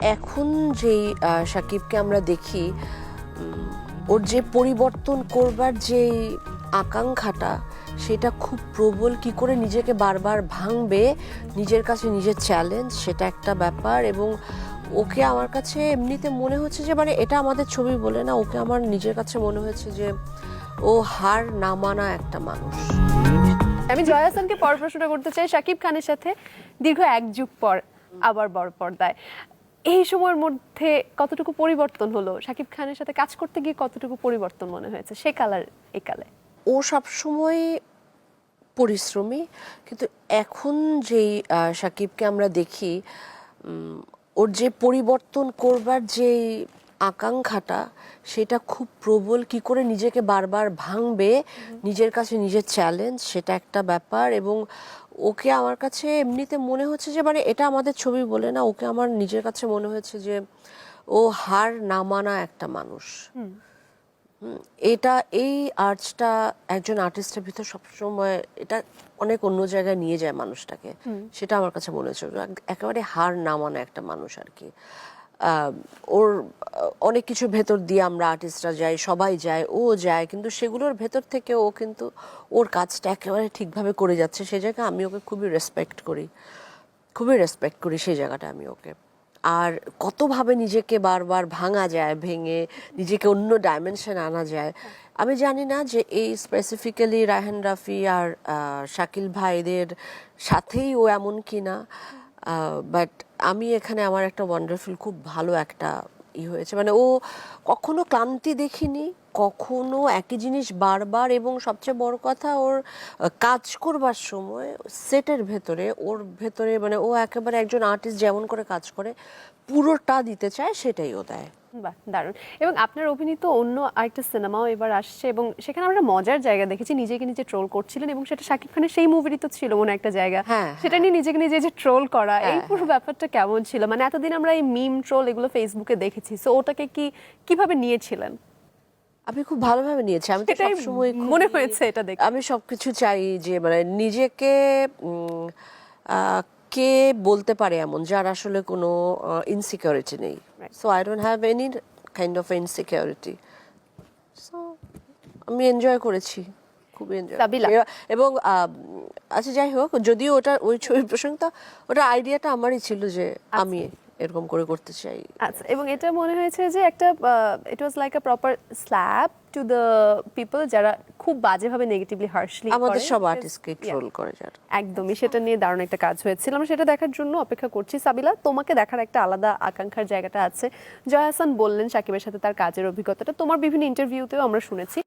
এখন যেই সাকিবকে আমরা দেখি ওর যে পরিবর্তন করবার যে আকাঙ্ক্ষাটা, সেটা খুব প্রবল কি করে নিজেকে বারবার ভাঙবে, নিজের কাছে নিজের চ্যালেঞ্জ সেটা একটা ব্যাপার এবং ওকে আমার কাছে এমনিতে মনে হচ্ছে যে মানে এটা আমাদের ছবি বলে না, ওকে আমার নিজের কাছে মনে হয়েছে যে, ও হার না মানা একটা মানুষ। আমি জয়া হাসানকে পর প্রশ্নটা করতে চাই শাকিব খানের সাথে দীর্ঘ এক যুগ পর আবার বড় পর্দায়। এই সময়ের মধ্যে কতটুকু পরিবর্তন হলো? সাকিব খানের সাথে কাজ করতে গিয়ে কতটুকু পরিবর্তন মনে হয়েছে? সে কালার, এই কালে। ও সবসময় পরিশ্রমী, কিন্তু এখন যেই সাকিবকে আমরা দেখি ওর যে পরিবর্তন করবার যে আকাঙ্ক্ষাটা সেটা খুব প্রবল কি করে নিজেকে বারবার ভাঙবে নিজের কাছে নিজের চ্যালেঞ্জ সেটা একটা ব্যাপার এবং ওকে আমার কাছে এমনিতে মনে হচ্ছে যে মানে এটা আমাদের ছবি বলে না ওকে আমার নিজের কাছে মনে হয়েছে যে ও হার না মানা একটা মানুষ। হুম, এটা এই আর্টসটা একজন আর্টিস্টের ভিতর সবসময় এটা অনেক অন্য জায়গায় নিয়ে যায় মানুষটাকে। সেটা আমার কাছে মনে হচ্ছে একেবারে হার না মানা একটা মানুষ আর কি। ওর অনেক কিছু ভেতর দিয়ে আমরা আর্টিস্টরা যাই, সবাই যায়, ও যায়, কিন্তু সেগুলোর ভেতর থেকে ও কিন্তু ওর কাজটা একেবারে ঠিকভাবে করে যাচ্ছে। সে জায়গায় আমি ওকে খুবই রেসপেক্ট করি, খুবই রেসপেক্ট করি সেই জায়গাটা আমি ওকে। আর কতভাবে নিজেকে বারবার ভাঙা যায়, ভেঙে নিজেকে অন্য ডাইমেনশন আনা যায়, আমি জানি না যে এই স্পেসিফিক্যালি রায়হান রাফি আর শাকিল ভাইদের সাথেই ও এমন কি না বাট আমি এখানে আমার একটা ওয়ান্ডারফুল খুব ভালো একটা ই হয়েছে। মানে ও কখনো ক্লান্তি দেখিনি, কখনো একই জিনিস বারবার এবং সবচেয়ে বড় কথা ওর কাজ করবার সময় সেটের ভেতরে, ওর ভেতরে মানে ও একেবারে একজন আর্টিস্ট যেমন করে কাজ করে, পুরোটা দিতে চায় সেটাই ও দেয়। বাহ দারুণ। এবং আপনার অভিনীত অন্য আরেকটা সিনেমাও এবার আসছে এবং সেখানে আমরা মজার জায়গা দেখেছি। নিজেকে নিজে ট্রোল করছিলেন এবং সেটা শাকিব খানের সেই মুভিরই তো ছিল মনে একটা জায়গা। হ্যাঁ, সেটা নিয়ে নিজেকে নিজে যে ট্রোল করা এই হ্যাঁ, পুরো ব্যাপারটা কেমন ছিল? মানে এতদিন আমরা এই মিম ট্রোল এগুলো ফেসবুকে দেখেছি। সো ওটাকে কি কীভাবে নিয়েছিলেন? আমি খুব ভালোভাবে নিয়েছি। আমি তো সবসময় মনে হয়েছে এটা দেখে। আমি সবকিছু চাই যে মানে নিজেকে কে বলতে পারে এমন যার আসলে কোনো ইনসিকিউরিটি নেই। So I don't have any kind of insecurity so আমি এনজয় করেছি। খুব এনজয়। এবং আচ্ছা যাই হোক যদিও ওটা ওই ছবির প্রসঙ্গটা ওটা আইডিয়াটা আমারই ছিল যে আমি এরকম করে করতে চাই। আচ্ছা এবং এটা মনে হয়েছে যে একটা it was like a proper slap to the people যারা খুব বাজেভাবে নেগেটিভলি হার্শলি আমাদের সব আর্টিস্টকে ট্রোল করে যারা। একদমই সেটা নিয়ে দারুণ একটা কাজ হয়েছিল। আমরা সেটা দেখার জন্য অপেক্ষা করছি। সাবিলা তোমাকে দেখার একটা আলাদা আকাঙ্ক্ষার জায়গাটা আছে। জয় হাসান বললেন সাকিবের সাথে তার কাজের অভিজ্ঞতাটা। তোমার বিভিন্ন ইন্টারভিউতেও আমরা শুনেছি।